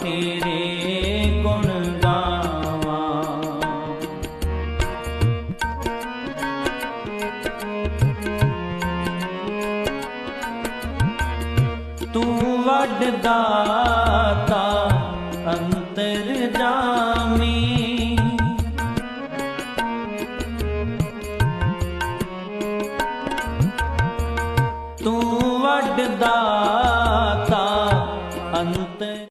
ਤੇਰੇ ਗੁਣ ਗਾਵਾਂ। ਤੂੰ ਵੱਡ ਦਾਤਾ ਅੰਤਰ ਜਾਮੀ। ਤੂੰ ਵੱਡ ਦਾਤਾ ਅੰਤਰ